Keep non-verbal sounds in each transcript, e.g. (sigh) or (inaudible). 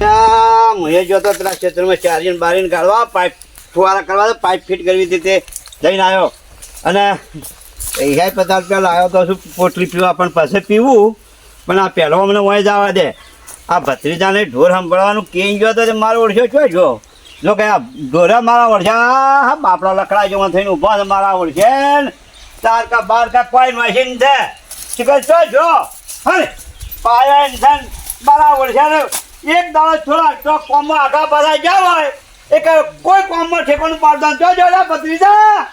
મુએ જોતો પેલા ક્ષેત્રમાં ચારીને બારીને કાઢવા પાઇપ ફુવારા કરવા, તો પાઇપ ફિટ કરવી હતી તે જઈને આવ્યો. અને પૈસા પચાસ રૂપિયા લાવ્યો તો શું પોટલી પીવા પણ પાસે પીવું. પણ આ પહેલો મને વહી જવા દે. આ ભત્રીજાને ઢોર સંભળવાનું કેમ ગયો તો મારો ઓળખ્યો છો જો જો કે આ ઢોરા મારા ઓળખ્યા હા, બાપડા લકડા જેવા થઈને ઊભા છે, મારા ઓળખે ને. ચાર કા બાર કા કોઈ મશીન છે. શીખર છો જો હે પાયા ઇન્સાન મારા ઓળખ્યા એક દાડો થોડા તો કોમમાં આગા બધા ગયા હોય. એક કોઈ કોમમાં ઠેકાણું પાડતા જો જોડે ભત્રીજા.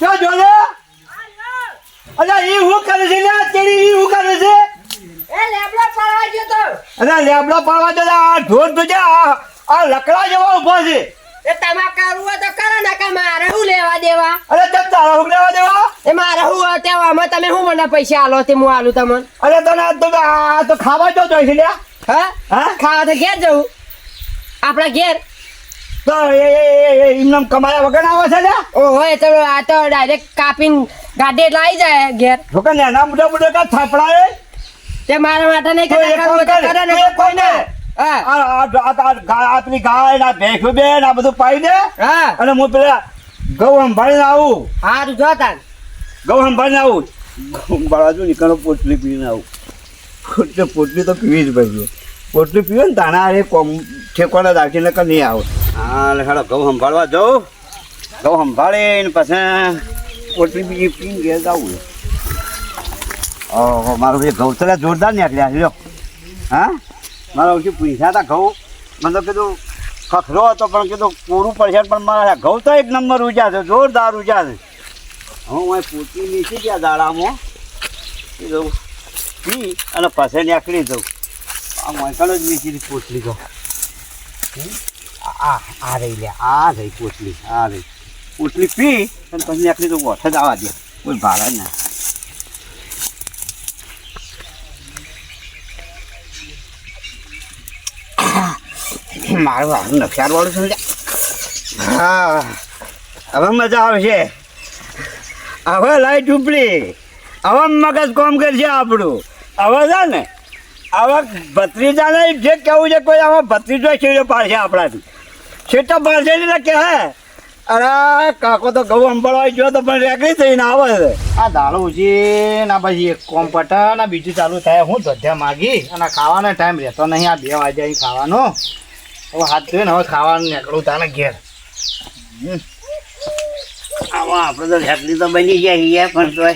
જો જોડે અલ્યા ઈ હું કરે છે? લે તેરી ઈ હું કરે છે? એ લેબડો પાડવા તો. અરે લેબડો પાડવા દે આ ઢોર તો છે આ લકડા જેવા ઊભા છે. એ તમારે કરવું હોય તો કરો ને કે મારે શું લેવા દેવા? અરે ચમ તારા હું લેવા દેવા? એ મારે શું હોય તે તમે શું મને પૈસા આલો તે હું આલું તમને? અરે તને તો આ તો ખાવા જો જોઈશે લ્યા. હા? હા? ખાવા તો ઘેર જવું. આપણા ઘેર. તો એ એ એ- એ એમને કમાયા વગર આવે છે ને ઓહો એ તો આ તો ડાયરેક્ટ કાપીને ગાડી એટલે આવી જાય ઘેર. જોકે નાના મોટા મોટા કા થાપડાએ? તે મારા માટે નહીં તો તો કર, ને તો એક કોઈ કામ ના કર. હા. આ આ આ- આ ગા- આપણી ગાય ના ભેંસો બે આ બધું પાઈ દે? હા. અને હું પેલા ગૌ સંભાળીને આવું. હારું જો તાન. ઘઉં સંભાળીને આવું. ઘઉં બાજુ નીકળો પોટલી પીને આવું. પોટલી પોટલી તો પીવી જ ભાઈ પોટલી પીવો ને તાણા કોમ ઠેકોડા રાખીને કે નહીં આવે. હા હાલો, ઘઉં સંભાળવા જાઉં. ઘઉં સંભાળીને પછી પોટલી બીજી પીને ઘેર જાવું ઓહો, મારું ભાઈ ઘઉં તો જોરદાર નીકળ્યા લ્યો. હા? મારા ઓછી પૈસા હતા ઘઉં. મને કીધું, ખખરો હતો, પણ કીધું, પૂરું પડશે પણ મારા ઘઉં તો એક નંબર ઉજા છે, જોરદાર ઉજા છે. હું અહીં પૂછી નીચી ગયા દાડામાં. કીધું, પી અને પછી નીકળી દઉં આ મકાન જ નીચી પોટલી તો આ આ રહી લે, આ રહી પોટલી આ રહી. પોટલી પી અને પછી નીકળી તો વોઠ જ આવવા દે. કોઈ ભાડા ના (coughs) મારું હારું નફિયાર વાળું સમજ્યા હા, હવે મજા આવશે. હવે લાઈટ ઉપડી. હવે મગજ કોમ કરશે આપણું. હવે છે ને હવે ભત્રીજાને જે કહેવું છે કોઈ આવા ભત્રીજો છેડો પાડશે આપણાથી. છેટો પાડશે એટલે કે હે અરે કાકો તો ઘઉં અંબળવા ગયો તો પણ રેકડી થઈને આવે છે. આ દાળો ઉછી ના પછી એક કોમ પટા ને બીજું ચાલુ થાય. હું ધોધ્યા માગી અને ખાવાનો ટાઈમ રહેતો નહીં. આ બે વાગે અહીં ખાવાનો. હવે હાથ ધોઈને હવે ખાવાનું નીકળું તાને ઘેર. આમાં આપણે તો રેકડી તો બની ગયા છીએ પણ તોય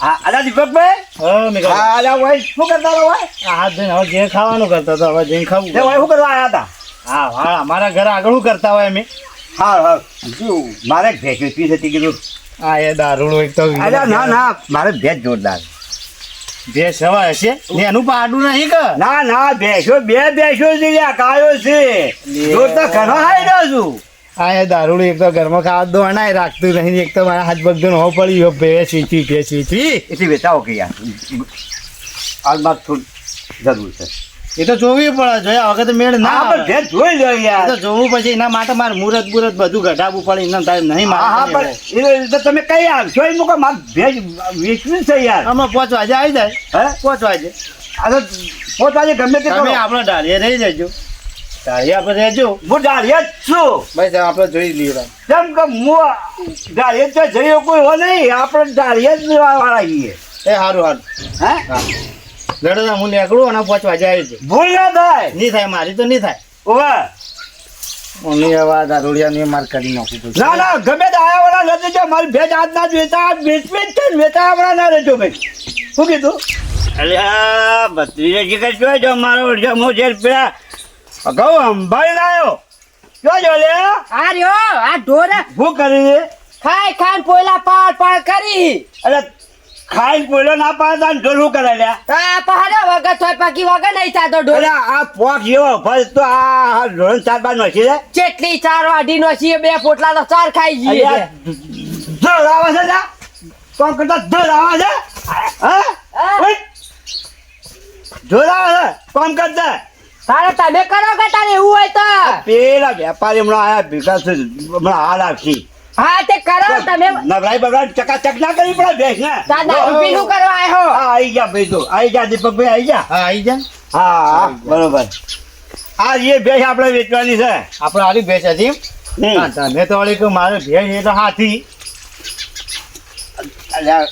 અલા દીપકભાઈ હા મેં અલા ભાઈ શું કરતા રહો ભાઈ? આ હાથ હવે જે ખાવાનું કરતા હતો હવે જઈને ખાવું. ભાઈ શું કરવા આવ્યા હતા? હા હા અમારા ઘરે આગળ શું કરતા હોય અમે? હા હા. શું મારે ભેંસ હતી કીધું. આ એ દારૂડો એક તો અરે ના ના મારે ભેંસ જોરદાર ભેંસ હવા હશે? ને એનું પાડું નહીં કે? ના ના ભેંસો બે ભેંસો છે ગાયો છે. જોર ઘણો હાઈ રહ્યો છું. આ એ દારૂડું એક તો ઘરમાં ખાવા દો અનાય રાખતું નહીં એક તો મારા હાથ બગડો હો પડી ગયો ભે સીચી ભે સીચી એટલી વેચાવો કે યાર હાલમાં થોડી જરૂર છે. એ તો જોવી પડે જોયા વખત તો મેળ ના પણ. ભેંસ જોઈ લો એ તો જોવું પછી એના માટે મારે મુરત બુરત બધું ઘટાડવું પડે એના ટાઈમ નહીં હા હા મારે પણ એ તો તમે કઈ આવશો? એ મૂકો મારે ભેજ વેચવી છે યાર. અમે પાંચ વાગે આવી જાય. હે? પાંચ વાગે. આ તો પાંચ વાગે ગમે તે તમે આપણે ડાળીએ રહી જજો. ડાળીએ પર રહેજો. હું ડાળિયા જ છું. બસ આપણે જોઈ લઈએ. ભાઈ. કેમ કે હું ડાળિયા તો જઈએ કોઈ હો નહીં. આપણે ડાળિયા જ વાળા છીએ એ સારું સારું હે? લડો હું નીકળું અને પાંચ વાગે આવી જાય ભૂલ ના થાય નહીં થાય મારી તો નહીં થાય. ઓવે. હું નહીં હવે આ દારૂડિયાને માર કરી નાખું છું. ના ના ગમે તે આયા વાળા નથી દેજો મારી ભેજ આજ ના જ વેચા આજ વેચવી જ છે ને વેચા વાળા ના રહેજો ભાઈ. શું કીધું? અલ્યા બત્રીસ જો જો મારો જમો છે? જે પેલા અગાઉ અંબાડી આવ્યો જો જો લે? આ રહ્યો આ ઢોરે. ભૂખ કરી ખાઈ ખાઈ પોયલા પાડ પાડ કરી. અરે ખાઈ પોલો ના પાડતા ઢોલ શું કરે આ પહાડે વગર થોય પાકી વગર નહીં થતો ઢોરે. આ પોક જેવો તો આ ઢોલ ચાર બાર નો છે જેટલી ચાર વાઢી બે પોટલા તો ચાર ખાઈ જઈએ. ઢોલ આવે છે લ્યા. કોણ કરતા? ઢોલ આવે છે? હા. ઢોલ આવે છે? કોણ કરતા? તારે તમે કરો કે તારે એવું હોય તો? પેલા વેપારી હમણાં આયા ભેગા છે હમણાં હાલ આવશે હા તે કરો તમે નવરાઈ બવરાઈ ચકાચક ના કરવી પડે ભેંસ ને તાર દારૂ કરવા આવ્યો હા આઈ ગયા ભાઈ તો આઈ ગયા દીપકભાઈ આઈ ગયા? હા આવી જાય હા હા બરોબર. આ એ ભેંસ આપણે વેચવાની છે. આપણે આરી ભેંસ હતી. તમે તો વળી કે મારે ભેંસ એ તો હાથી. અલ્યા,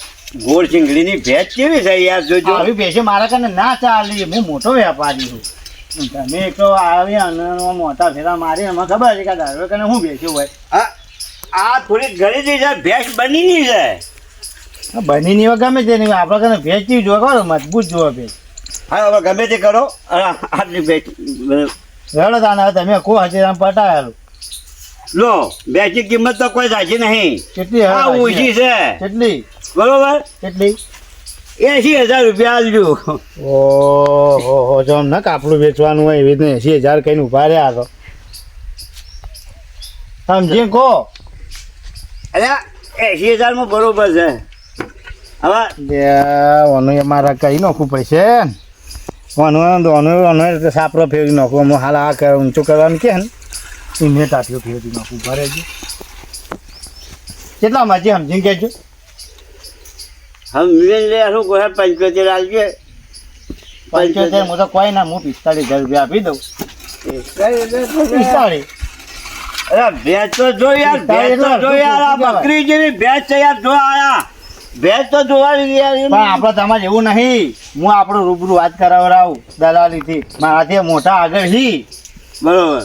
ગોળ ચીંગડીની ભેંસ કેવી છે યાર જોજો. આવી ભેંસે મારા કને ના ચાલી. હું મોટો વેપારી છું. તમે તો આવી અને મોટા ફેરા મારી એમાં ખબર છે કે દારૂ કને હું બેસ્યું હોય? આ આ થોડી ગરીબી છે ભેંસ બનીની છે. બનીની હોય ગમે તે નહીં આપણે કને ભેંસ જેવી જોવે ખરો મજબૂત જોવા ભેંસ હા હવે ગમે તે કરો. આટલી ભેંસ રડો તાને તમે કો હજી આમ પટાયેલું. લો ભેંસની કિંમત તો કોઈ સાચી નહીં. કેટલી હા ઓછી છે. કેટલી? બરોબર? કેટલી? એસી હજાર રૂપિયા આલજો ઓહો હો જો ને કાપડું વેચવાનું હોય એવી રીતને એસી હજાર કઈને ઊભા રહ્યા તો. સમજી કહો. અરે એસી હજારમાં બરોબર છે. હવે ઓનું એ મારા કહી નાખવું પડશે ઓનું ઓનું ઓનું સાપરો ફેરવી નાખું. અમે હાલ આ કર- ઊંચું કરવાનું કે ને. એને ટાટીઓ ફેરવી નાખું. ભરે છે કેટલા માજી સમજીને કહેજો. હમ મિલન લે શું કહે? પંચોતેર આલજે પંચોતેર હું તો કોઈ ના હું પિસ્તાળીસ હજાર રૂપિયા આપી દઉં. પિસ્તાળીસ અરે ભેંસ તો જો યાર ભેંસ તો જો યાર આ બકરી જેવી ભેંસ છે યાર જો આયા. ભેંસ તો જોવાની યાર પણ આપણે તમારે એવું નહીં. હું આપણું રૂબરૂ વાત કરાવડાવું દલાલીથી. મારાથી મોટા આગળ હી. બરોબર.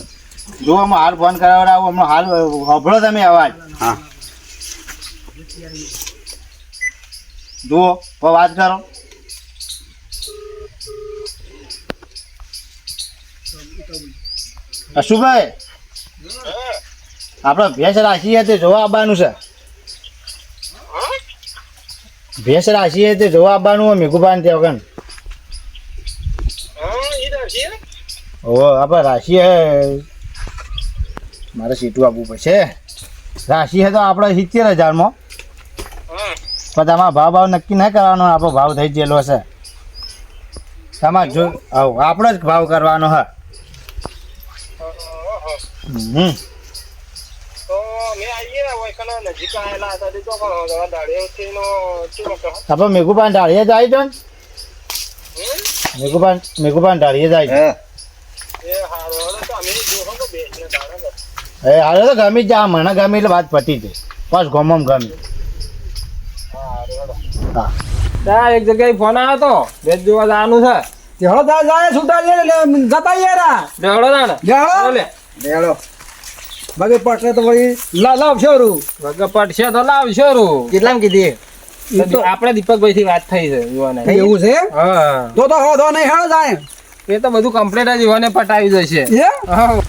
જો હાલ ફોન કરાવડાવું હમણાં હાલ સાંભળો તમે અવાજ. હા. જુઓ તો વાત કરો. અશુભાઈ, આપણે ભેંસ રાશી તે જોવા આવવાનું છે. ભેંસ રાશી તે જોવા આવવાનું હોય મેઘુભાઈ ત્યાં વગર. ઓ આપણે રાશી મારે સીટું આપવું પડશે. રાશિ હે તો આપણે સિત્તેર હજારમાં. પણ તમારે ભાવ ભાવ નક્કી ના કરવાનો આપણો ભાવ થઈ ગયેલો છે. તમારે જો આવો આપણો જ ભાવ કરવાનો હા. હમ. આપણે મેઘુપાન ઢાળીએ જાય તો મેઘુપાન મેઘુપાન ઢાળીએ જાય એ હાલે તો ગમી જ જા મને ગમી એટલે વાત પતી જાય. બસ ગમમ ગમી. ત્યાં એક જગ્યાએ ફોન આવ્યો તો. ભેજ જોવા જવાનું છે. તેહળો દા જાય છૂટા એટલે જતા યારા દેવડો ના? જાઓ લે લેડો બગે પટલે તો વળી લાવ શોરું વગર પટશે તો લાવશો રૂ. કેટલામ કીધી? આપણે દીપકભાઈ થી વાત થઈ છે યુવાને. એવું છે? હા. તો તો હો તો નહીં હેળો જાય. એ તો બધું કમ્પ્લીટ જ યુવાને પટાવી જશે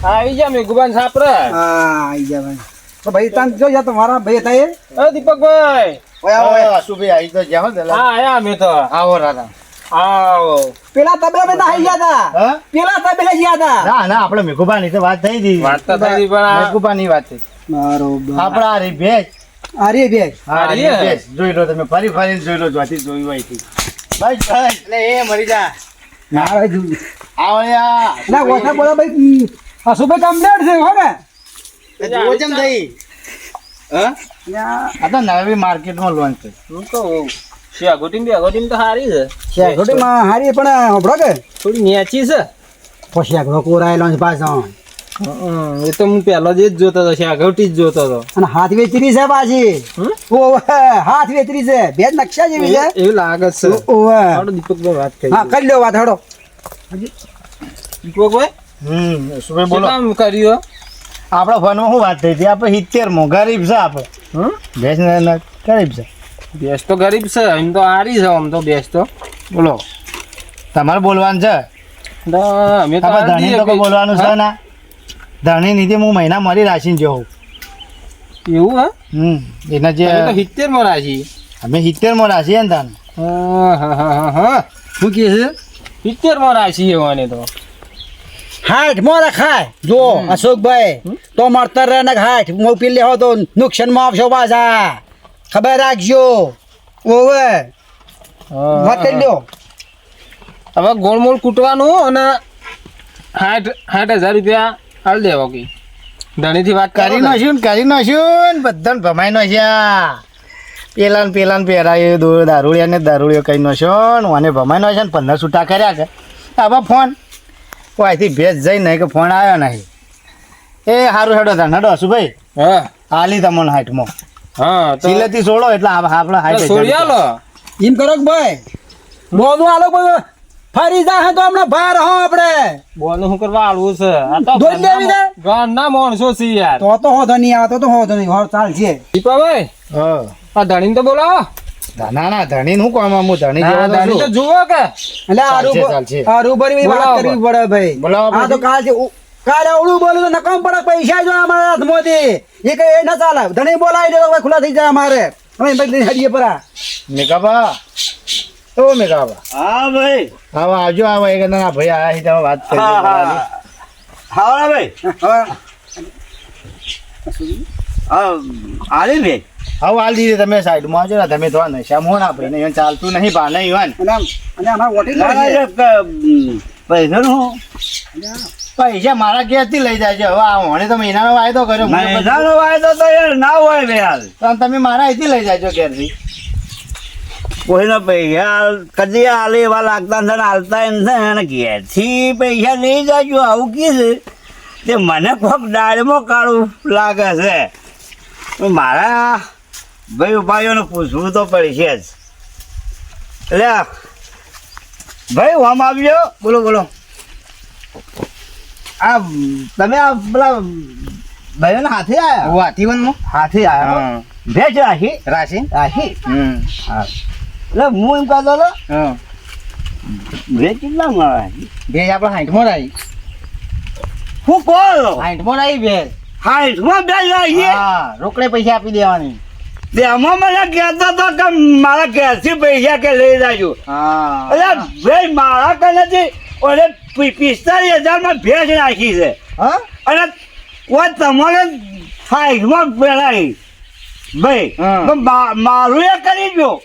આવી જા મેઘુબાન સાપરા. હા આઈ જા ભાઈ. તો ભાઈ તાન જો યા તમારા ભાઈ થાય એ દીપકભાઈ. ઓય ઓય સુભી આવી તો જાઓ દલાલ. હા આયા અમે તો. આવો રાધા. આવો. પેલા તબેલા માં આઈ ગયા તા. પેલા તબેલા ગયા તા. ના ના આપણે મેઘુબાની તો વાત થઈ હતી વાત તો થઈ પણ આ- મેઘુબાની વાત થઈ. બરોબર. આપણા આ ભેજ અરે આ રહી ભેજ જોઈ લો તમે ફરી ફરી જોઈ લો જોતી જોઈ હોયથી બસ બસ એટલે એ મરી જા. ના ભાઈ ના ગોઠા બોલા ભાઈ સુબે કમ્પ્લીટ છે હો ને? જુઓ થઈ આ તો નવી માર્કેટમાં લોન્ચ થઈ. હું શેગોટીમ બેગોટીમ તો સારી છે. શેખોટીમાં હારી પણ હોભળો કે? થોડી નેચી છે. પછી આગળ કોરાયેલો છે પાછો. એ તો હું પહેલો જ જોતો હતો શેગોટી જ જોતો હતો. અને હાથ વેચરી છે પાછી? ઓવે હાથ વેચરી છે. બે નકશા જેવી છે. એવું લાગે છે. ઓવે. દીપકભાઈ વાત કરી હા કરી લ્યો વાત હડો દીપકભાઈ? હમ સુભાઈ બોલો. કર્યું? આપણા ફોનમાં શું વાત થઈ હતી? આપણે સિત્તેરમાં ગરીબ છે આપણે. ભેંસ ગરીબ છે. બેસ તો ગરીબ છે એમ તો હારી છે આમ તો બેસ તો. બોલો. તમારે બોલવાનું છે? અમે તો ધણી તો બોલવાનું છે? ના? ધણી નીતિ હું મહિના મળી રાખીને જવું એવું હા? હમ એના જે સિત્તેરમાં રાશી. અમે સિત્તેરમાં રાખીએ ને તાને. હા હા હા હા હા. શું કહે છે? સિત્તેરમાં રાશી એવાની તો. હાઠ મો રખાય જો અશોકભાઈ તો મળતર રહે ને હાઠ મોપી હો તો નુકસાનમાં આવશો પાછા. ખબર રાખજો. ઓવે. વાત કરી લ્યો. હવે ગોળમોળ કૂટવાનું અને સાઠ સાઠ હજાર રૂપિયા હાલ દેવા કે. ધણીથી વાત કરી નાખ્યું ને કરી નાખ્યું ને બધાને ભમાઈ નાખ્યા. પેલા ને પેલા ને પહેરાયું દો દારૂડિયા ને દારૂડિયો કહી નાખ્યો ને મને ભમાઈ નાખ્યા ને પંદર છૂટા કર્યા છે આવા ફોન. અહીંથી ભેજ જઈ નહીં કે ફોન આવ્યો નહીં. એ સારું હેડો તા નડો શું ભાઈ હા આલી તમને હાઈટમાં હા સિલેથી છોડો એટલે આપ- આપણે હાઈટ તો સોડિયા એમ કરો ભાઈ? બોનું આલો ભાઈ ફરી જાય તો હમણાં બહાર હો આપણે. બોનું શું કરવા આલવું છે? દોઈ લેવી છે? ગામના માણસો છે યાર. તો તો હોતો નહીં આવતો તો હોતો નહીં હોર ચાલશે દીપાભાઈ હા. આ ધણીને તો બોલાવો. ના ના ધણી નું કોમ હું ધણી ધણી તો જુઓ કે. એટલે આ ચાલશે, રૂબ- ચાલશે. આ રૂબરૂની વાત કરવી પડે ભાઈ. બોલાવો આ તો કાલ છે કાલે અવળું બોલું તો નકામ પડે પૈસા જો અમારા હાથમાંથી. એ કઈ એ ના ચાલે. ધણી બોલાવી દે તો ખુલ્લા થઈ જાય અમારે. અમે ભાઈ હડીએ પરા. મેઘાબા. તો મેઘાબા. હા ભાઈ. હા આવજો આવો. એક ના ભાઈ આ છે તમે વાત કરી હા હા. હા ભાઈ. હા આલી ભાઈ આવો હાલ દીધી તમે સાઈડમાં આવજો ને તમે તો નશા મોન ભાઈ નહીં ચાલતું નહીં બા નહીં હોય અને અમારે વોટિંગ ના, પૈસા મારા ઘેરથી લઈ જાય છે હવે આ વણે તો મહિનાનો વાયદો કર્યો. મને મહિનાનો વાયદો તો યાર ના હોય બે હાલ. તો તમે મારા અહીંથી લઈ જાજો ઘેરથી. કોઈના પૈસા કદી હાલે એવા લાગતા ને હાલતા એમ છે અને ઘેરથી પૈસા લઈ જાજો. આવું કી છે? તે મને કોક ડાળમાં કાળું લાગે છે. મારા ભાઈ ભાઈઓને પૂછવું તો પડશે જ. લે ભાઈ આમ આવ્યો બોલો બોલો. આ તમે આ પેલા ભાઈઓને હાથે આવ્યા વાતીવનમાં હાથે આવ્યા ભેજ રાખી? રાશિ રાખી? હમ. હા. એટલે હું એમ કહેતો હતો હા. ભેજ કેટલા મળે ભેજ આપણે હાઈઠમાં આવી હું કહો હાઈઠમાં આવી ભેજ. હાઈઠમાં ભેજ રાખી? હા રોકડે પૈસા આપી દેવાની. તેમાં મને કહેતો હતો કે મારા ઘેરથી પૈસા કે લઈ જાજો. હા. એટલે ભાઈ મારા કનેથી ઓલે પિ- પિસ્તાલીસ હજારમાં ભેજ નાખી છે. હા? અને કોઈ તમારે સાઈઝમાં પેલાઈ ભાઈ તો મા- મારું એ કરી દો.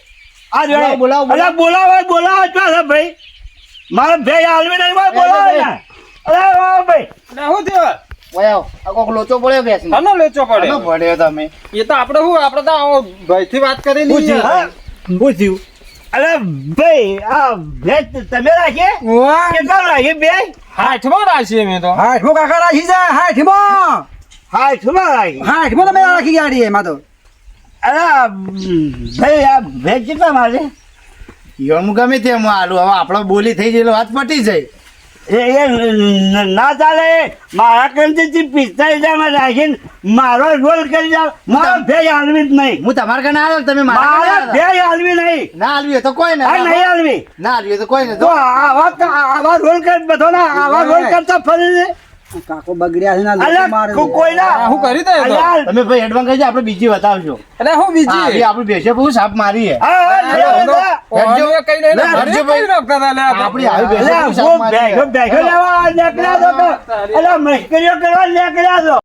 આ જોડે. બોલાવો, એટલે બોલાવો. બોલાવો છો છે ભાઈ? મારે ભેજ હાલવી નહીં ભાઈ બોલાવો ને. અરે ભાઈ. શું થયું? વયો આ કોક લોચો પડ્યો ભેજ આનો લેચો પડે પડ્યો તમે. એ તો આપણે શું આપણે તો આવો ભાઈથી વાત કરી લઈએ. હા? પૂછ્યું અરે ભાઈ આ ભેજ તમે રાખીએ? કેટલા રાખીએ બે હાથમાં રાખીએ મેં તો. હાઠમો કાકા રાખી જાય હાઠમો હાથમાં રાખી. હાઠમો તમે રાખી ગાડી એમાં તો. અરે ભાઈ આ ભેજ કેટલા મારે? ઈવન ગમે તે હું હવે આપણો બોલી થઈ ગયેલો વાત પટી જાય. એ ના ચાલે. મારા કંઠેથી પિસ્તાલીસ હજારમાં રાખીને મારો રોલ કરી જાવ મારો ભેજ હાલવી જ નહીં. હું તમારા કને આવ્યો તમે મારા ભેજ હાલવી નહીં. ના હાલવી તો કોઈ ને. નહીં હાલવી. ના હાલવી તો કોઈ ને. તો આવા આવા રોલ કરી બધો ના આવા રોલ કરતા ફરી કાકો બગડ્યા છે ના લોકો મારે કો- કોઈના આ શું કરી દે તો? તમે ભાઈ એડવાન્સ કહેજો આપણે બીજી બતાવજો. એટલે હું હા બીજી આપણે બેસે બહુ સાપ મારી હે હા, હા, લે. કઈ નહીં હરજો કઈ નાખતા હતા લે આપણી આવી બેસે બહુ સાપ મારી બેઠો હે. બેઠો લેવા નીકળ્યા તો અલા મશ્કરીઓ કરવા નીકળ્યા છો.